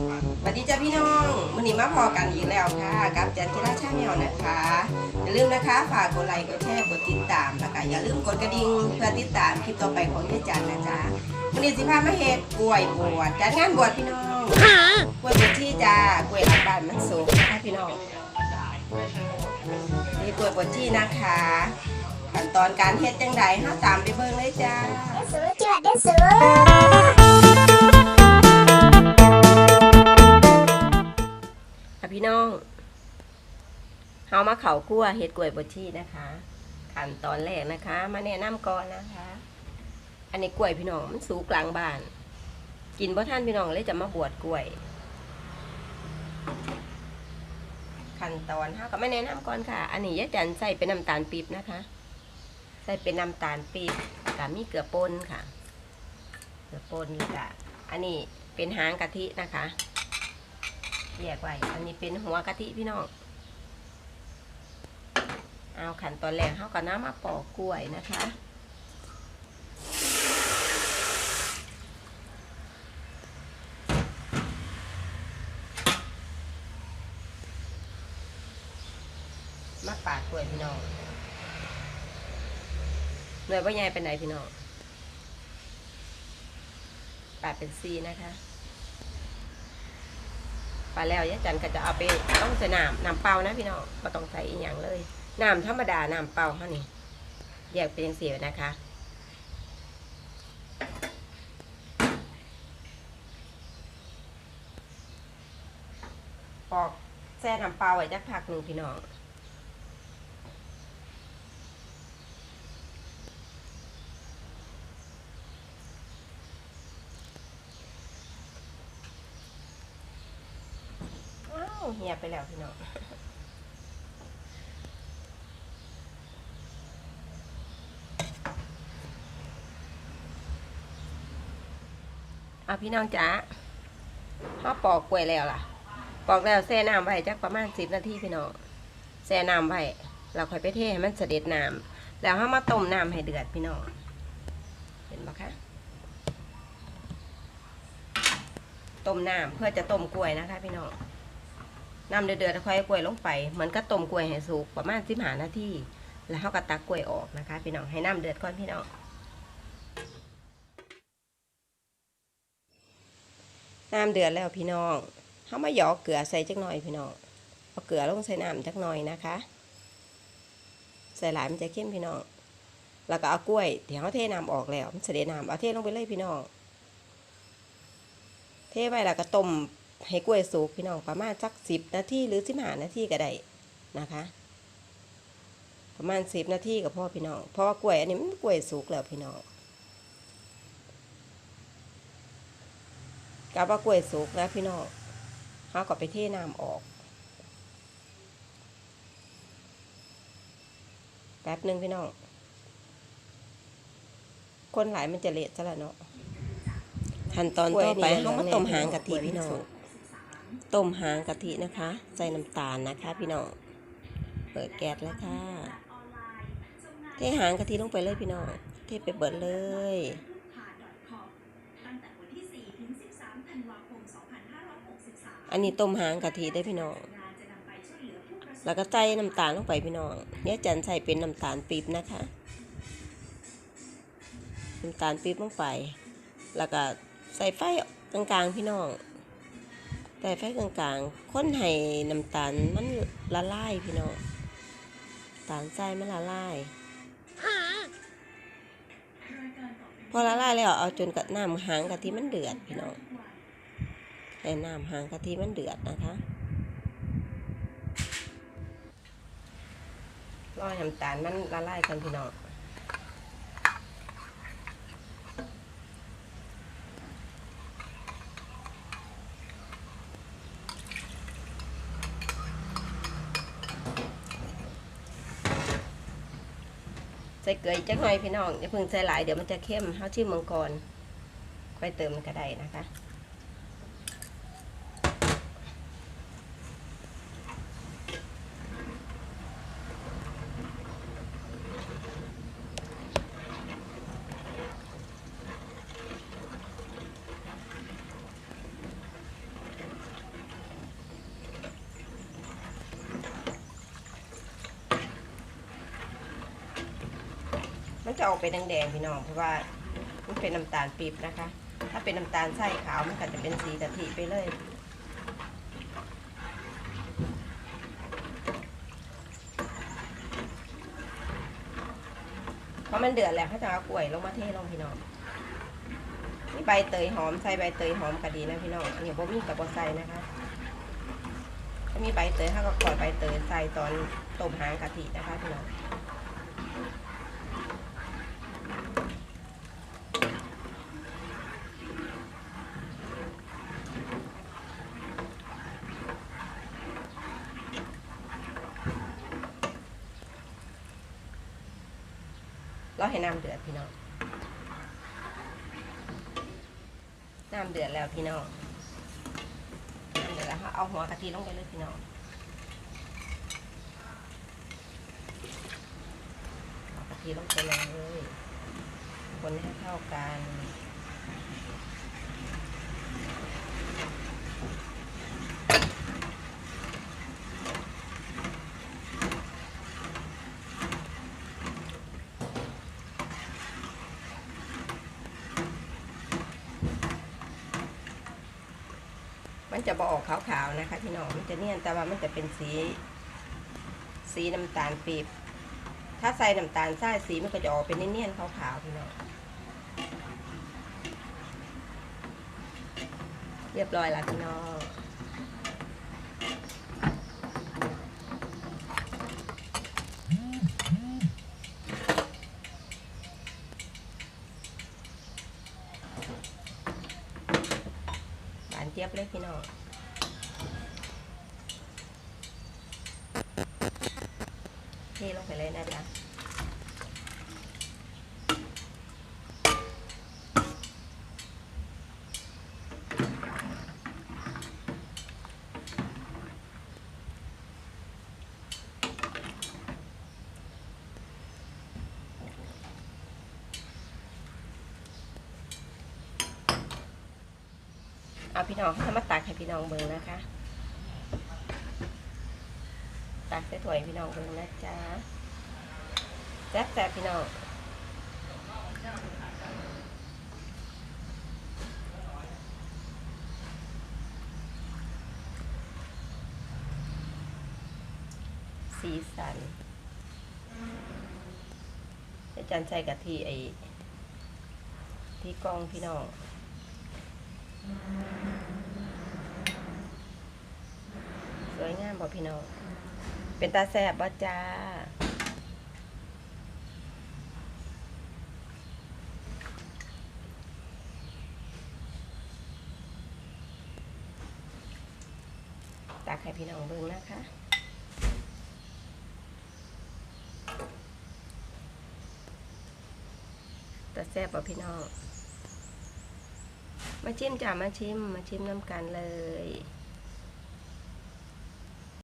สวัสดีจ้าพี่น้องวันนี้มาพอกันอีกแล้วค่ะ กับจันจิราชาแนลนะคะ อย่าลืมนะคะฝากกดไลค์กดแชร์กดติดตามแล้วก็อย่าลืมกดกระดิ่งเพื่อติดตามคลิปต่อไปของยายจันนะจ๊ะวันนี้สิพามาเฮ็ดกล้วยบวชจัดงานบวชพี่น้องกล้วยบวชที่จ้ากล้วยหลังบ้านมันสูงนะคะพี่น้องนี่กล้วยบวชที่นะคะขั้นตอนการเฮ็ดจังใดเฮาตามไปเบิ่งเลยจ้าเสือจวดเด้อสือ พี่น้องเฮามาเขาคั่วเฮ็ดกล้วยบดชีนะคะขั้นตอนแรกนะคะ มาแนะนำก่อนนะคะ อันนี้กล้วยพี่น้องมันสูงกลางบ้าน กินบ่ท่านพี่น้องเลยจะมาบวชกล้วยขั้นตอนเฮาก็ไม่แนะนำก่อนค่ะ อันนี้ยะจันใส่เป็นน้ำตาลปี๊บนะคะ ใส่เป็นน้ำตาลปี๊บกับมีเกลือป่นค่ะ เกลือป่นแล้วก็อันนี้เป็นหางกะทินะคะ แยกไว้อันนี้เป็นหัวกะทิพี่น้อง เอาขันตอนแรกเขาก็น้ำมาปอกกล้วยนะคะมาปาดกล้วยพี่น้องหน่วยว่าใหญ่เป็นไหนพี่น้องปาดเป็นซีนะคะ ปลาแล้วยายจันก็จะเอาไปต้องใส่น้ำน้ำเปล่านะพี่น้องก็ต้องใส่อีกอย่างเลยน้ำธรรมดาน้ำเปล่าเท่านี้แยกเป็นเสียนะคะปอกแช่น้ำเปล่าไว้จักพักหนึ่งพี่น้อง เหียไปแล้วพี่น้องเอาพี่น้องจ๋าเขาปอกกล้วยแล้วล่ะ ปอกแล้วแช่น้ำไว้จักประมาณสิบนาทีพี่น้องแช่น้ำไว้เราค่อยไปเทให้มันเสด็จน้ำแล้วเขามาต้มน้ำให้เดือดพี่น้อง เห็นปะคะ ต้มน้ำเพื่อจะต้มกล้วยนะคะพี่น้อง น้ำเดือดๆค่อยกล้วยลงไป เหมือนกับต้มกล้วยให้สุกประมาณสิบหานาทีแล้วเขาก็ตักกล้วยออกนะคะ พี่น้องให้น้ำเดือดก่อนพี่น้องน้ำเดือดแล้วพี่น้องเขามาหยอกเกลือใส่จักหน่อยพี่น้องเอาเกลือลงใส่น้ำจักหน่อยนะคะ ใส่หลายมันจะเข้มพี่น้องแล้วก็เอากล้วยที่เขาเทน้ำออกแล้วเสด็จน้ำเอาเทลงไปเลยพี่น้องเทไว้แล้วก็ต้ม ให้กล้วยสุกพี่น้องประมาณสักสิบนาทีหรือสิบห้านาทีก็ได้นะคะ ประมาณสิบนาทีกับพ่อพี่น้องเพราะว่ากล้วยอันนี้มันกล้วยสุกแล้วพี่น้องกับว่ากล้วยสุกแล้วพี่น้องเขาก็ไปเทน้ำออกแป๊บหนึ่งพี่น้อง คนหลายมันจะเละซะแล้วเนาะ ขั้นตอนต่อไปเขามาต้มหางกะทิพี่น้อง ต้มหางกะทินะคะ ใส่น้ำตาลนะคะ พี่น้อง เปิดแก๊สแล้วค่ะ เทหางกะทิลงไปเลยพี่น้อง เทไปเบิดเลยอันนี้ต้มหางกะทิได้พี่น้อง แล้วก็ใส่น้ำตาลลงไปพี่น้องเนี่ยจันใส่เป็นน้ำตาลปี๊บนะคะ น้ำตาลปี๊บลงไป แล้วก็ใส่ไฟกลางๆพี่น้อง ใส่ไฟกลางๆค้นให้น้ำตาลมันละลายพี่น้องตาลใส่มันละลายพอละลายแล้วเอาจนกับน้ำหางกะทิมันเดือดพี่น้องให้น้ำหางกะทิมันเดือดนะคะรอน้ำตาลมันละลายกันพี่น้อง ใส่เกลืออีกจักหน่อยพี่น้องอย่าเพิ่งใส่หลายเดี๋ยวมันจะเข้มเฮาชิมมังกรค่อยเติมมันก็ได้นะคะ จะออกเป็นแดงๆพี่น้องเพราะว่ามันเป็นน้ำตาลปี๊บนะคะ ถ้าเป็นน้ำตาลใส่ขาวมันก็จะเป็นสีกะทิไปเลยพอมันเดือดแล้วเขาจะเอากล้วยลงมาเทลงพี่น้องนี่ใบเตยหอมใส่ใบเตยหอมก็ดีนะพี่น้องอันนี้บ่มีกับบ่ใส่นะคะ ถ้ามีใบเตยถ้าก็กอดใบเตยใส่ตอนต้มหางกะทินะคะพี่น้อง เราให้น้ำเดือดพี่น้อง น้ำเดือดแล้วพี่น้องน้ำเดือดแล้วเอาหัวกะทิลงไปเลยพี่น้องหัวกะทิลงไปเลย คนให้เข้ากัน มันจะบออกขาวๆนะคะพี่น้องมันจะเนียนแต่ว่ามันจะเป็นสี สีน้ำตาลปีบถ้าใส่น้ำตาลทรายสีมันก็จะออกเป็นเนียนๆขาวๆพี่น้องเรียบร้อยแล้วพี่น้องานเจี๊ยบเลยพี่น้องเทลงไปเลยนะจ๊ะ เอาพี่น้องเขามาตักให้พี่น้องเบิ่งนะคะ ตักใส่ถ้วยพี่น้องเบิ่งนะจ๊ะแซ่บแซ่บพี่น้องสีสันอาจารย์ใส่กะทิไอ้ที่กล้องพี่น้อง สวยงามบ่พี่น้อง เป็นตาแสบบ่จ้าตักให้พี่น้องเบิ่งนะคะตาแสบบ่พี่น้อง มาชิมจ้ามาชิมมาชิมน้ำกันเลย